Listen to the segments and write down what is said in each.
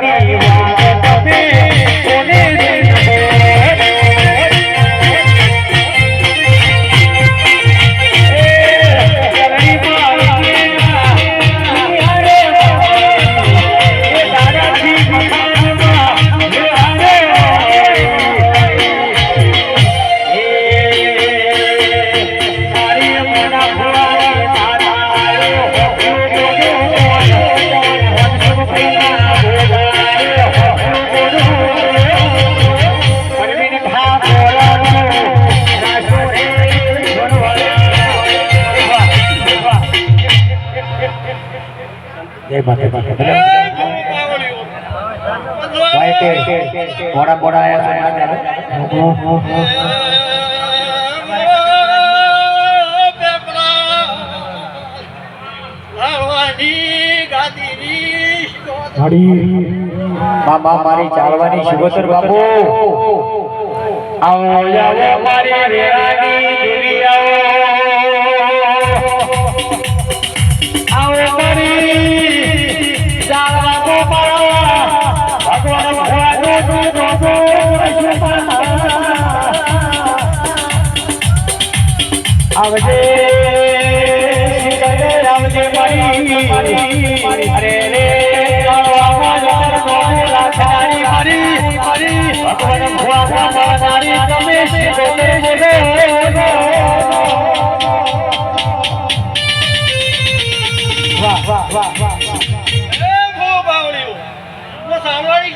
Gracias. જય માતા ભાઈ કે મોડા છો મામા મારી ચાલવાની શુભસર બાપુ. આવો આવો મારી આવો મારી આવજે. આવજે મારી. અરે રે ભગવાન ભગવાન મારી તમે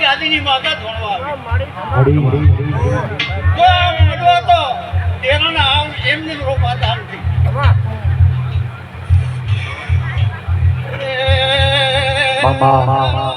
ગાદીની માતા ધોણવા આવી. મામા ચહેરા